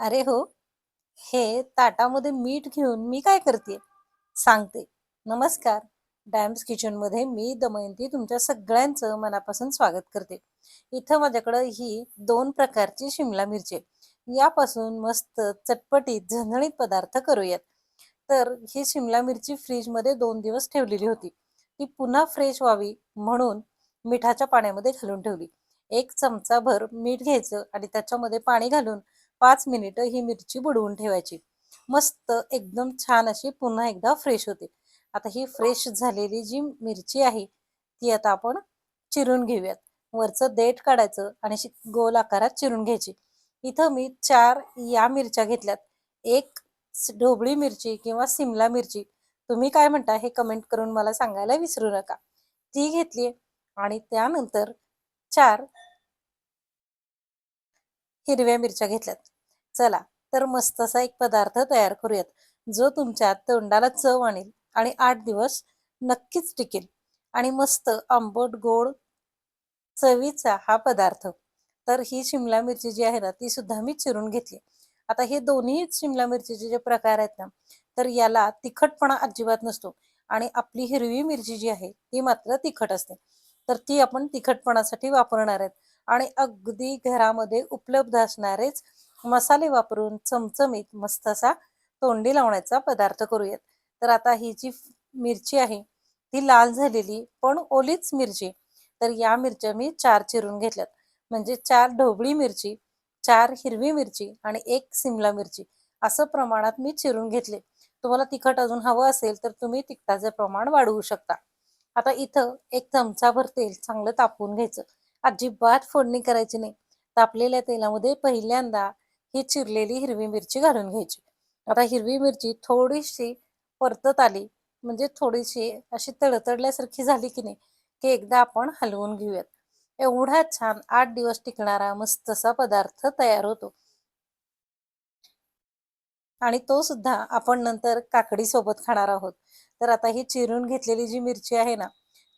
अरे हो हे ताटामध्ये मीठ घेऊन मी काय करते? सांगते. नमस्कार. डॅम्स किचनमध्ये मी दमयंती तुमच्या सगळ्यांचं मनापासून स्वागत करते. इथं माझ्याकडं ही दोन प्रकारची शिमला मिरची आहे यापासून मस्त चटपटीत झणझणीत पदार्थ करूयात. तर ही शिमला मिरची फ्रीजमध्ये दोन दिवस ठेवलेली होती. ती पुन्हा फ्रेश व्हावी म्हणून मिठाच्या पाण्यामध्ये घालून ठेवली. एक चमचाभर मीठ घ्यायचं आणि त्याच्यामध्ये पाणी घालून पाच मिनिटं ही मिरची बुडवून ठेवायची. मस्त एकदम छान अशी पुन्हा एकदा फ्रेश होते. आता ही फ्रेश झालेली जी मिरची आहे ती आता आपण चिरून घेऊयात. वरचं देठ काढायचं आणि अशी गोल आकारात चिरून घ्यायची. इथं मी चार या मिरच्या घेतल्यात. एक ढोबळी मिरची किंवा सिमला मिरची. तुम्ही काय म्हणता हे कमेंट करून मला सांगायला विसरू नका. ती घेतली आणि त्यानंतर चार हिरव्या मिरच्या घेतल्यात. चला तर मस्त असा एक पदार्थ तयार करूयात जो तुमच्या तोंडाला चव आणेल आणि आठ दिवस नक्कीच टिकेल. आणि मस्त आंबट गोड चवीचा हा पदार्थ. तर ही शिमला मिरची जी आहे ना ती सुद्धा मी चिरून घेतली. आता हे दोन्ही शिमला मिरचीचे जे प्रकार आहेत ना तर याला तिखटपणा अजिबात नसतो. आणि आपली हिरवी मिरची जी आहे ती मात्र तिखट असते. तर ती आपण तिखटपणासाठी वापरणार आहेत. आणि अगदी घरामध्ये उपलब्ध असणारेच मसाले वापरून चमचमीत मस्त असा तोंडी लावण्याचा पदार्थ करूयात. तर आता ही जी मिरची आहे ती लाल झालेली पण ओलीच मिरची. तर या मिरच्या मी चार चिरून घेतल्यात. म्हणजे चार ढोबळी मिरची चार हिरवी मिरची आणि एक सिमला मिरची असं प्रमाणात मी चिरून घेतले. तुम्हाला तिखट अजून हवं असेल तर तुम्ही तिखटाचे प्रमाण वाढवू शकता. आता इथं एक चमचाभर तेल चांगलं तापवून घ्यायचं. अजिबात फोडणी करायची नाही. तापलेल्या तेलामध्ये पहिल्यांदा ही चिरलेली हिरवी मिरची घालून घ्यायची. आता हिरवी मिरची थोडीशी परतत आली म्हणजे थोडीशी अशी तडतडल्यासारखी झाली की नाही की एकदा आपण हलवून घेऊयात. एवढा छान आठ दिवस टिकणारा मस्त असा पदार्थ तयार होतो. आणि तो सुद्धा आपण नंतर काकडी सोबत खाणार आहोत. तर आता ही चिरून घेतलेली जी मिरची आहे ना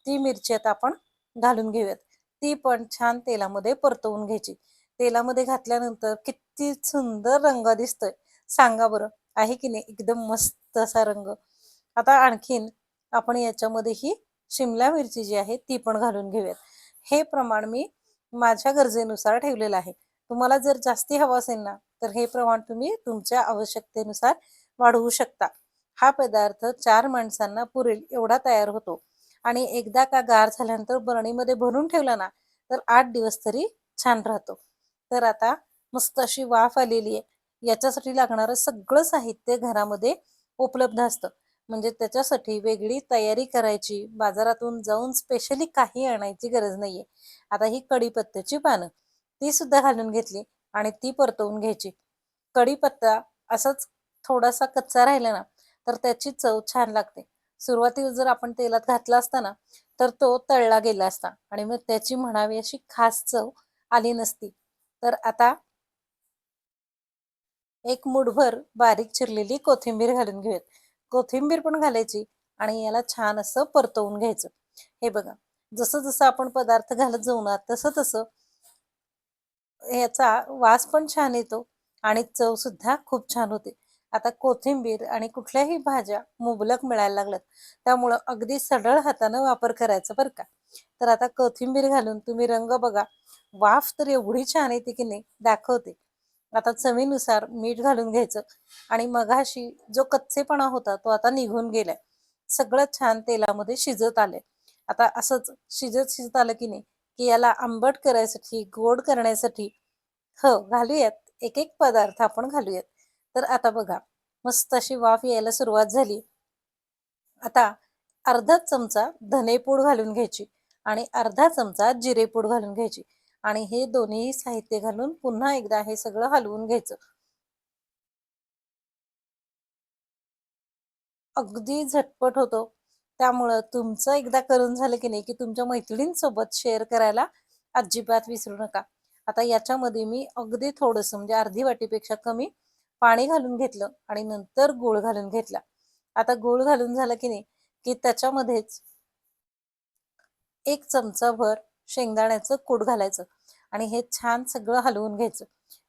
ती मिरची आता आपण घालून घेऊयात. ती पण छान तेलामध्ये परतवून घ्यायची. तेलामध्ये घातल्यानंतर किती सुंदर रंग दिसतोय. सांगा बरं आहे की नाही? एकदम मस्त असा रंग. आता आणखीन आपण याच्यामध्ये ही शिमला मिरची जी आहे ती पण घालून घेऊयात. हे प्रमाण मी माझ्या गरजेनुसार ठेवलेलं आहे. तुम्हाला जर जास्ती हवं असेल ना तर हे प्रमाण तुम्ही तुमच्या आवश्यकतेनुसार वाढवू शकता. हा पदार्थ चार माणसांना पुरेल एवढा तयार होतो. आणि एकदा का गार झाल्यानंतर बरणीमध्ये भरून ठेवला ना तर आठ दिवस तरी छान राहतो. तर आता मस्त अशी वाफ आलेली आहे. याच्यासाठी लागणारं सगळं साहित्य घरामध्ये उपलब्ध असतं. म्हणजे त्याच्यासाठी वेगळी तयारी करायची बाजारातून जाऊन स्पेशली काही आणायची गरज नाहीये. आता ही कढीपत्त्याची पानं ती सुद्धा घालून घेतली आणि ती परतवून घ्यायची. कढीपत्ता असंच थोडासा कच्चा राहिला ना तर त्याची चव छान लागते. सुरुवातीला जर आपण तेलात घातला असता ना तर तो तळला गेला असता. आणि मग त्याची म्हणावी अशी खास चव आली नसती. तर आता एक मुठभर बारीक चिरलेली कोथिंबीर घालून घेऊयात. कोथिंबीर पण घालायची आणि याला छान असं परतवून घ्यायचं. हे बघा जसं जसं आपण पदार्थ घालत जाऊ ना तसं तसं याचा वास पण छान येतो आणि चव सुद्धा खूप छान होते. आता कोथिंबीर आणि कुठल्याही भाज्या मुबलक मिळायला लागल्यात. त्यामुळं अगदी सढळ हातानं वापर करायचा बरं का. तर आता कोथिंबीर घालून तुम्ही रंग बघा. वाफ तर एवढी छान येते की नाही दाखवते. आता चवीनुसार मीठ घालून घ्यायचं आणि मगाशी जो कच्चेपणा होता तो आता निघून गेलाय. सगळं छान तेलामध्ये शिजत आलंय. आता असंच शिजत शिजत आलं की नाही की याला आंबट करायसाठी गोड करण्यासाठी हो घालूयात. एक एक पदार्थ आपण घालूयात. तर आता बघा मस्त अशी वाफ यायला सुरुवात झाली. आता अर्धा चमचा धनेपूड घालून घ्यायची आणि अर्धा चमचा जिरेपूड घालून घ्यायची आणि हे दोन्ही साहित्य घालून पुन्हा एकदा हे सगळं हलवून घ्यायचं. अगदी झटपट होतो. त्यामुळं तुमचं एकदा करून झालं की नाही की तुमच्या मैत्रिणींसोबत शेअर करायला अजिबात विसरू नका. आता याच्यामध्ये मी अगदी थोडंसं म्हणजे अर्धी वाटीपेक्षा कमी पाणी घालून घेतलं आणि नंतर गूळ घालून घेतला. आता गूळ घालून झालं की नाही की त्याच्यामध्येच एक चमचाभर शेंगदाण्याचं कूट घालायचं आणि हे छान सगळं हलवून घ्यायचं.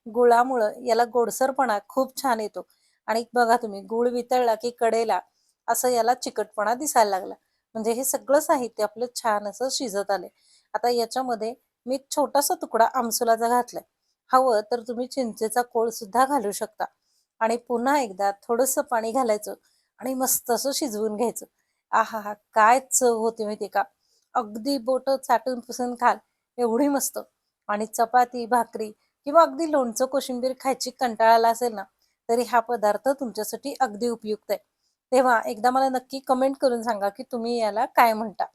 गुळामुळं याला गोडसरपणा खूप छान येतो. आणि बघा तुम्ही गुळ वितळला की कडेला असं याला चिकटपणा दिसायला लागला. म्हणजे हे सगळं साहित्य आपलं छान असं शिजत आले आता याच्यामध्ये मी छोटासा तुकडा आमसुलाचा घातलाय. हवं तर तुम्ही चिंचेचा कोळ सुद्धा घालू शकता. आणि पुन्हा एकदा थोडंसं पाणी घालायचं आणि मस्त असं शिजवून घ्यायचं. आहा हा काय चव होते माहिती का? अगदी बोट चाटून पुसून खाल एवढी मस्त. आणि चपाती भाकरी किंवा अगदी लोणचं कोशिंबीर खायची कंटाळाला असेल ना तरी हा पदार्थ तुमच्यासाठी अगदी उपयुक्त आहे. तेव्हा एकदा मला नक्की कमेंट करून सांगा की तुम्ही याला काय म्हणता.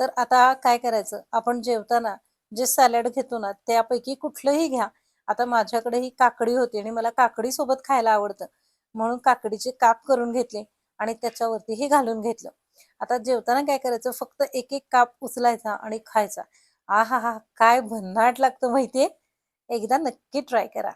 तर आता काय करायचं? आपण जेवताना जे सॅलड घेतो ना त्यापैकी कुठलंही घ्या. आता माझ्याकडे ही काकडी होती आणि मला काकडी सोबत खायला आवडतं. म्हणून काकडीचे काप करून घेतले आणि त्याच्यावरती हे घालून घेतलं. आता जेवताना काय करायचं? फक्त एक एक काप उचलायचा आणि खायचा. आहा हा काय भन्नाट लागतं माहितीये? एकदा नक्की ट्राय करा.